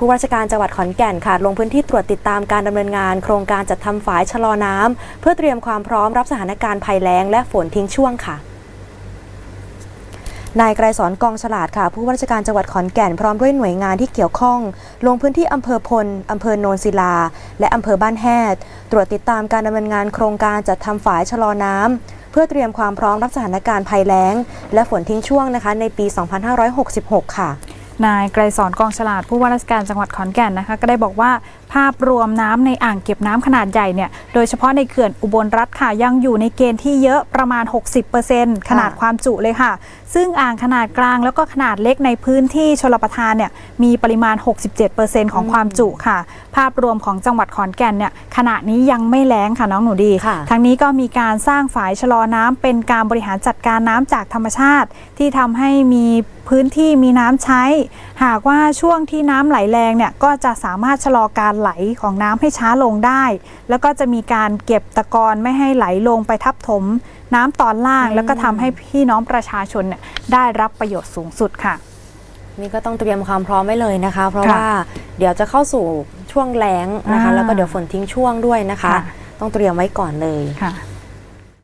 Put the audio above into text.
ผู้ว่าราชการจังหวัดขอนแก่นค่ะ ลงพื้นที่ตรวจติดตามการดำเนินงาน โครงการจัดทำฝายชะลอน้ำเพื่อเตรียมความพร้อมรับสถานการณ์ภัยแล้งและฝนทิ้งช่วงค่ะนายไกรสอนกองฉลาดค่ะ ผู้ว่าราชการจังหวัดขอนแก่นพร้อมด้วยหน่วยงานที่เกี่ยวข้อง ลงพื้นที่อำเภอพลอำเภอโนนศิลา และอำเภอบ้านแฮดตรวจติดตามการดำเนินงานโครงการจัดทำฝายชะลอน้ำเพื่อเตรียมความพร้อมรับสถานการณ์ภัยแล้ง และฝนทิ้งช่วงนะคะในปี 2566 ค่ะ นายไกรสอนกองฉลาดผู้ว่าราชการจังหวัดขอนแก่นนะคะ ก็ได้บอกว่าภาพรวมน้ำในอ่างเก็บน้ำขนาดใหญ่เนี่ย โดยเฉพาะในเขื่อนอุบลรัฐค่ะยังอยู่ในเกณฑ์ที่เยอะประมาณ 60%ขนาดความจุเลยค่ะ ซึ่งอ่างขนาดกลางแล้วก็ขนาดเล็กในพื้นที่ชลประทานเนี่ยมีปริมาณ 67%ของความจุค่ะ ภาพรวมของจังหวัดขอนแก่นเนี่ยขณะนี้ยังไม่แล้งค่ะน้องหนูดีค่ะทั้งนี้ก็มีการสร้างฝายชะลอน้ำเป็นการบริหารจัดการน้ำจากธรรมชาติ ที่ทำให้มีพื้นที่มีน้ำใช้ หากว่าช่วงที่น้ำไหลแรงเนี่ยก็จะสามารถชะลอการไหลของน้ำให้ช้าลงได้ แล้วก็จะมีการเก็บตะกอนไม่ให้ไหลลงไปทับถม น้ำตอนล่างอืมแล้วก็ทำให้พี่น้องประชาชนเนี่ยได้รับประโยชน์สูงสุดค่ะ นี่ก็ต้องเตรียมความพร้อมไว้เลยนะคะ เพราะค่ะว่าเดี๋ยวจะเข้าสู่ช่วงแล้งนะคะอ่าแล้วก็เดี๋ยวฝนทิ้งช่วงด้วยนะคะค่ะต้องเตรียมไว้ก่อนเลยค่ะ